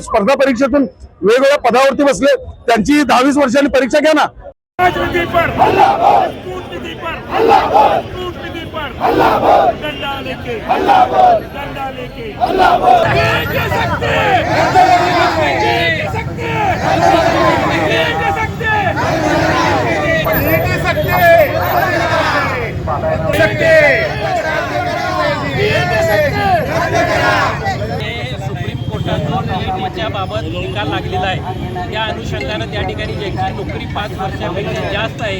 स्पर्धा परीक्षेतून वेगवेगळ्या पदावरती बसले. त्यांची दहावीस वर्षांनी परीक्षा घ्या ना. सकते कोर्टातून बाबत निकाल लागलेला आहे. त्या अनुषंगानं त्या ठिकाणी ज्यांची नोकरी पाच वर्षापेक्षा जास्त आहे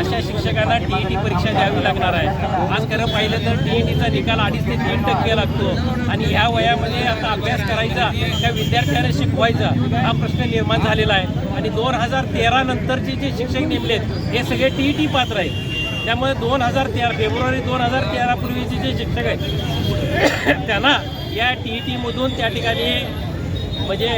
अशा शिक्षकांना टी परीक्षा द्यावी लागणार आहे. आज खरं पाहिलं तर टी ई टीचा निकाल अडीच ते तीन टक्के लागतो. आणि ह्या वयामध्ये आता अभ्यास करायचा त्या विद्यार्थ्यांना शिकवायचा हा प्रश्न निर्माण झालेला आहे. आणि दोन हजार तेरा नंतरचे जे शिक्षक नेमलेत हे सगळे टी ई टी पात्र आहेत. त्यामुळे दोन हजार तेरा फेब्रुवारी दोन हजार तेरापूर्वीचे जे शिक्षक आहेत त्यांना या टी ई टीमधून त्या ठिकाणी म्हणजे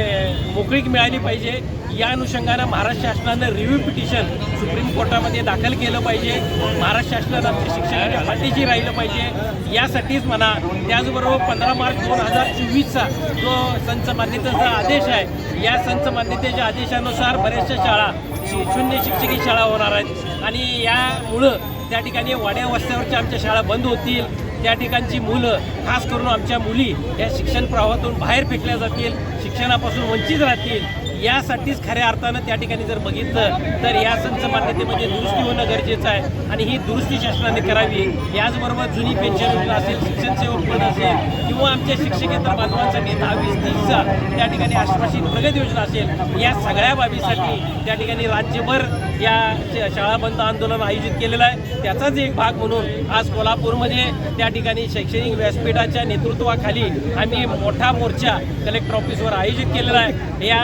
मोकळीक मिळाली पाहिजे. या अनुषंगानं महाराष्ट्र शासनानं रिव्ह्यू पिटिशन सुप्रीम कोर्टामध्ये दाखल केलं पाहिजे. महाराष्ट्र शासनानं आमच्या शिक्षकांच्या पाठीशी राहिलं पाहिजे. यासाठीच म्हणा त्याचबरोबर पंधरा मार्च दोन हजार चोवीसचा जो संच मान्यतेचा आदेश आहे या संच मान्यतेच्या आदेशानुसार बऱ्याचशा शाळा शून्य शिक्षकी शाळा होणार आहेत. आणि यामुळं त्या ठिकाणी वाड्या वस्त्यावरच्या आमच्या शाळा बंद होतील. त्या ठिकाणची मुलं खास करून आमच्या मुली या शिक्षण प्रवाहातून बाहेर फेकल्या जातील. शिक्षणापासून वंचित राहतील. यासाठीच खऱ्या अर्थानं त्या ठिकाणी जर बघितलं तर या संच मान्यतेमध्ये म्हणजे दुरुस्ती होणं गरजेचं आहे आणि ही दुरुस्ती शासनाने करावी. याचबरोबर जुनी पेन्शन योजना असेल शिक्षण सेवा पण असेल किंवा आमच्या शिक्षकेतर बांधवांसाठी दहावीस तीसचा त्या ठिकाणी आश्वासित प्रगत योजना असेल या सगळ्या बाबीसाठी त्या ठिकाणी राज्यभर या शाळा बंद आंदोलन आयोजित केलेलं आहे. त्याचाच एक भाग म्हणून आज कोल्हापूरमध्ये त्या ठिकाणी शैक्षणिक व्यासपीठाच्या नेतृत्वाखाली आम्ही मोठा मोर्चा कलेक्टर ऑफिसवर आयोजित केलेला आहे. या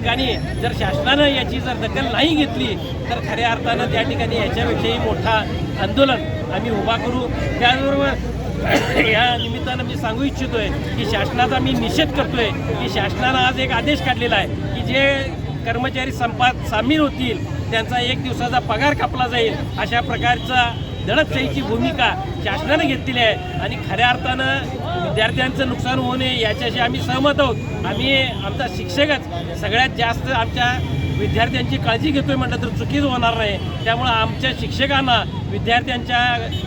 ठिकाणी जर शासनानं याची जर दखल नाही घेतली तर खऱ्या अर्थानं त्या ठिकाणी याच्यापेक्षाही मोठा आंदोलन आम्ही उभा करू. त्याचबरोबर या निमित्तानं मी सांगू इच्छितोय की शासनाचा मी निषेध करतोय की शासनानं आज एक आदेश काढलेला आहे की जे कर्मचारी संपात सामील होतील त्यांचा एक दिवसाचा पगार कापला जाईल अशा प्रकारचा दडपशाहीची भूमिका शासनानं घेतलेली आहे. आणि खऱ्या अर्थानं विद्यार्थ्यांचं नुकसान होऊ नये याच्याशी आम्ही सहमत आहोत. आम्ही आमचा शिक्षकच सगळ्यात जास्त आमच्या विद्यार्थ्यांची काळजी घेतोय म्हटलं तर चुकीच होणार नाही. त्यामुळं आमच्या शिक्षकांना विद्यार्थ्यांच्या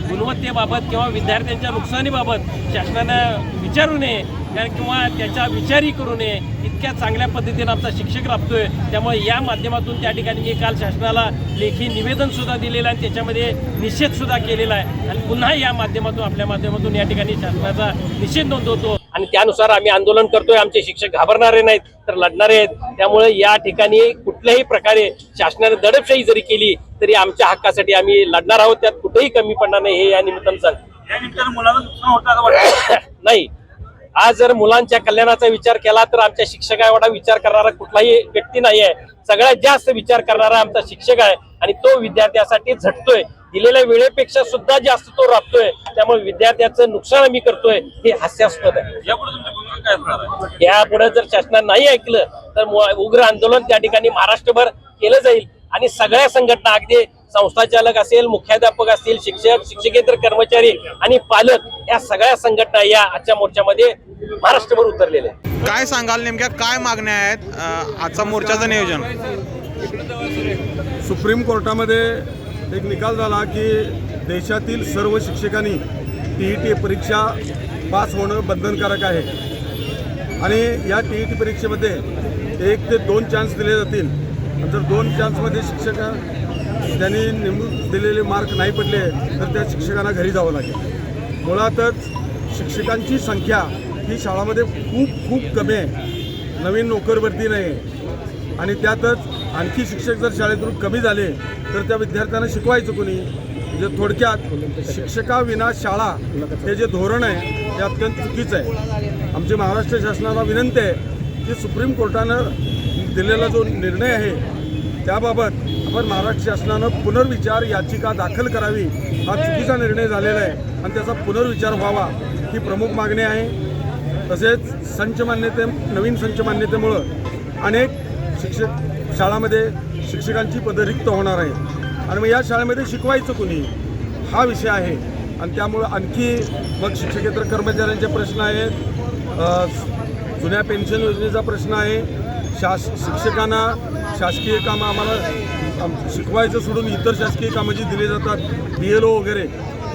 गुणवत्तेबाबत किंवा विद्यार्थ्यांच्या नुकसानीबाबत शासनानं विचारू नये. किंवा त्याचा विचारही करू नये. इतक्या चांगल्या पद्धतीनं आमचा शिक्षक राबतोय. त्यामुळे या माध्यमातून त्या ठिकाणी मी काल शासनाला लेखी निवेदन सुद्धा दिलेलं आहे आणि त्याच्यामध्ये निषेध सुद्धा केलेला आहे. आणि पुन्हा या माध्यमातून आपल्या माध्यमातून या ठिकाणी शासनाचा निषेध नोंदवतो. आणि त्यानुसार आम्ही आंदोलन करतोय. आमचे शिक्षक घाबरणारे नाहीत तर लढणारे आहेत. त्यामुळे या ठिकाणी कुठल्याही प्रकारे शासनाने दडपशाही जरी केली तरी आमच्या हक्कासाठी आम्ही लढणार आहोत. त्यात कुठेही कमी पडणार नाही हे या निमित्तानं वाटतं? नाही. आज जर मुलांच्या कल्याणाचा विचार केला तर आमच्या शिक्षका एवढा विचार करणारा कुठलाही व्यक्ती नाही आहे सगळ्यात जास्त विचार करणारा आमचा शिक्षक आहे आणि तो विद्यार्थ्यासाठी झटतोय. दिलेल्या वेळेपेक्षा सुद्धा जास्त तो राबतोय. त्यामुळे विद्यार्थ्याचं नुकसान आम्ही करतोय हे हास्यास्पद आहे. यापुढे जर शासनानं नाही ऐकलं तर उग्र आंदोलन त्या ठिकाणी महाराष्ट्रभर केलं जाईल. आणि सगळ्या संघटना अगदी संस्थाचालक असेल मुख्याध्यापक असतील शिक्षक शिक्षकेतर कर्मचारी आणि पालक या सगळ्या संघटना या आजच्या मोर्चामध्ये महाराष्ट्रभर उतरलेल्या आहेत. काय सांगाल नेमक्या? काय मागण्या आहेत आजचा मोर्चाचं नियोजन? सुप्रीम कोर्टामध्ये एक निकाल झाला की देशातील सर्व शिक्षकांनी टी ई टी परीक्षा पास होणं बंधनकारक आहे. आणि या टी ई टी परीक्षेमध्ये एक ते दोन चान्स दिले जातील. जर दोन चान्समध्ये शिक्षक त्यांनी नेमून दिलेले मार्क नाही पडले तर त्या शिक्षकांना घरी जावं लागेल. मुळातच शिक्षकांची संख्या ही शाळामध्ये खूप खूप कमी आहे. नवीन नोकरभरती नाही. आणि त्यातच आणखी शिक्षक जर शाळेतून कमी झाले तर त्या विद्यार्थ्यांना शिकवायचं कोणी? म्हणजे थोडक्यात शिक्षकाविना शाळा हे जे धोरण आहे ते अत्यंत चुकीचं आहे. आमची महाराष्ट्र शासनाला विनंती आहे की सुप्रीम कोर्टानं दिलेला जो निर्णय आहे त्याबाबत आपण महाराष्ट्र शासनानं पुनर्विचार याचिका दाखल करावी हा चुकीचा निर्णय झालेला आहे. आणि त्याचा पुनर्विचार व्हावा ही प्रमुख मागणी आहे. तसेच संच मान्यते नवीन संच मान्यतेमुळं अनेक शिक्षक शाळामध्ये शिक्षकांची पदं रिक्त होणार आहे आणि मग या शाळेमध्ये शिकवायचं कुणी? हा विषय आहे. आणि त्यामुळं आणखी मग शिक्षकेतर कर्मचाऱ्यांचे प्रश्न आहेत. जुन्या पेन्शन योजनेचा प्रश्न आहे. शास शिक्षकांना शासकीय कामं आम्हाला आम- शिकवायचं सोडून इतर शासकीय कामं जी दिली जातात बी एल ओ वगैरे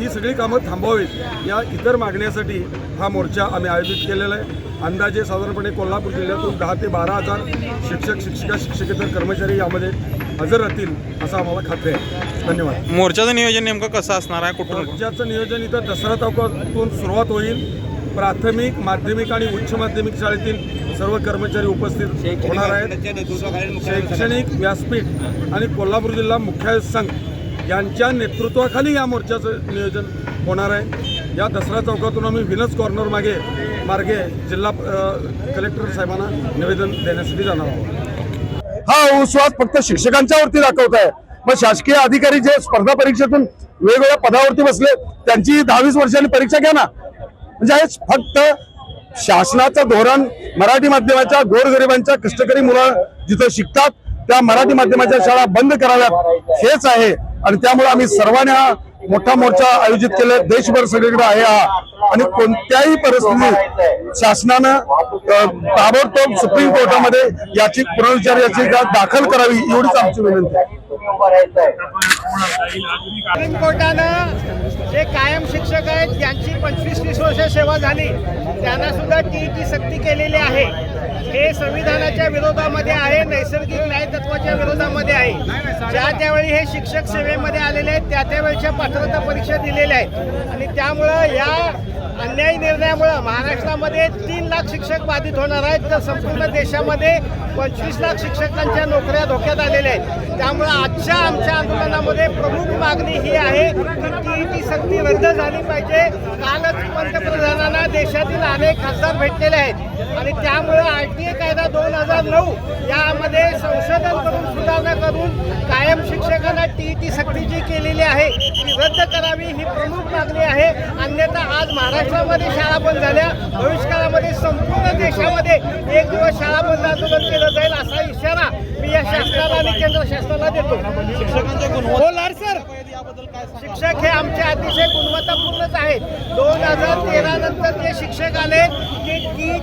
ही सगळी कामं थांबवावीत. या इतर मागण्यासाठी हा मोर्चा आम्ही आयोजित केलेला आहे. अंदाजे साधारणपणे कोल्हापूर जिल्ह्यातून दहा ते बारा हजार शिक्षक शिक्षिका शिक्षकेतर कर्मचारी यामध्ये हजर राहतील असं आम्हाला खात्री आहे. धन्यवाद. मोर्चाचं नियोजन नेमकं कसं असणार आहे? कुठून? मोर्चाचं नियोजन इथं दसरा चौकातून सुरुवात होईल. प्राथमिक माध्यमिक आणि उच्च माध्यमिक शाळेतील सर्व कर्मचारी उपस्थित होणार आहेत. शैक्षणिक व्यासपीठ आणि कोल्हापूर जिल्हा मुख्यालय संघ यांच्या नेतृत्वाखाली या मोर्चाचं नियोजन होणार आहे. या दसरा चौकातून आम्ही विनस कॉर्नर मागे मार्गे जिल्हा कलेक्टर साहेबांना निवेदन देण्यासाठी जाणार आहोत. हा विश्वास फक्त शिक्षकांच्यावरती दाखवत आहे मग शासकीय अधिकारी जे स्पर्धा परीक्षेतून वेगवेगळ्या पदावरती बसले त्यांची दहावीस वर्षांनी परीक्षा घ्या ना. म्हणजे हे फक्त शासनाचं धोरण मराठी माध्यमाच्या गोरगरिबांच्या कष्टकरी मुलं जिथं शिकतात त्या मराठी माध्यमाच्या शाळा बंद कराव्यात हेच आहे. आणि त्यामुळे आम्ही सर्वांनी हा मोठा मोर्चा आयोजित केला. देशभर सगळीकडे आहे हा. आणि कोणत्याही परिस्थितीत शासनानं ताबडतोब सुप्रीम कोर्टामध्ये याची पुनर्विचार याचिका दाखल करावी एवढीच आमची विनंती आहे. सुप्रीम कोर्टानं जे कायम शिक्षक आहेत ज्यांची पंचवीस तीस वर्ष सेवा झाली त्यांना सुद्धा टी टी सक्ती केलेली आहे. हे संविधानाच्या विरोधामध्ये आहे नैसर्गिक न्यायतत्वाच्या विरोधामध्ये आहे. ज्या त्यावेळी हे शिक्षक सेवेमध्ये आलेले आहेत त्या त्यावेळच्या पात्रता परीक्षा दिलेल्या आहेत. आणि त्यामुळं या अन्यायी निर्णयामुळं महाराष्ट्रामध्ये तीन लाख शिक्षक बाधित होणार आहेत. तर संपूर्ण देशामध्ये पंचवीस लाख शिक्षकांच्या नोकऱ्या धोक्यात आलेल्या आहेत. त्यामुळं आजच्या आमच्या आंदोलनामध्ये प्रमुख मागणी ही आहे की टी टी सक्ती रद्द झाली पाहिजे. कालच पंतप्रधानांना देशातील अनेक खासदार भेटलेले आहेत. आणि त्यामुळं आर टी ए कायदा दोन हजार नऊ यामध्ये संशोधन करून सुधारणा करून कायम शिक्षकांना टी टी सक्ती जी केलेली आहे ती रद्द करावी ही प्रमुख मागणी अन्यथा आज महाराष्ट्रामध्ये शाळा बंद झाल्या. भविष्यकाळामध्ये संपूर्ण देशामध्ये एक दिवस शाळा बंद आंदोलन केलं जाईल असा इशारा मी या शासनाला आणि केंद्र शासनाला देतो. हो, बोलार सर. शिक्षक हे आमचे अतिशय गुणवत्तापूर्णच आहेत. दोन हजार तेरा नंतर जे शिक्षक आले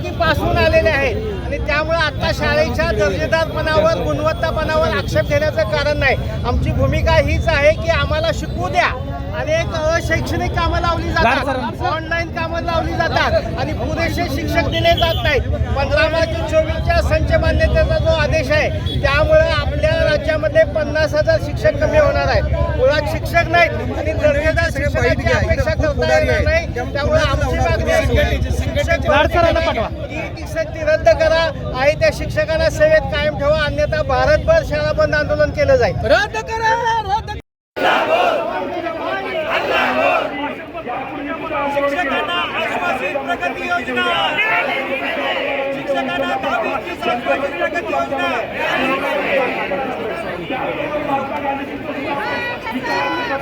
ते पासून आलेले आहेत. आणि त्यामुळे आता शाळेच्या दर्जेदारपणावर गुणवत्तापणावर आक्षेप घेण्याचं कारण नाही. आमची भूमिका हीच आहे की आम्हाला शिकवू द्या. अनेक अशैक्षणिक कामं लावली जातात. ऑनलाईन कामं लावली जातात. आणि पुरेसे शिक्षक दिले जात नाहीत. पंधरा मार्च चोवीसच्या संच मान्यतेचा जो आदेश आहे त्यामुळे आपल्या राज्यामध्ये पन्नास हजार शिक्षक कमी होणार आहेत. मुळात शिक्षक नाहीत आणि दर्जेदार शिक्षकाची अपेक्षा करता येणार नाही. त्यामुळे आमची मागणी शिक्षक सक्ती रद्द करा. आहे त्या शिक्षकांना सेवेत कायम ठेवा. अन्यथा भारतभर शाळा बंद आंदोलन केलं जाईल. रद्द करा रद्द शिक्षकांना आश्वासित प्रगती योजना शिक्षकांना दहावीची शासनाची प्रगती योजना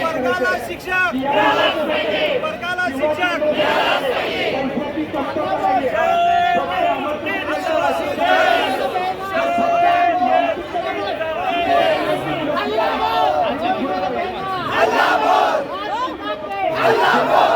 वर्गाला शिक्षक वर्गाला शिक्षक अल्लाह अल्लाह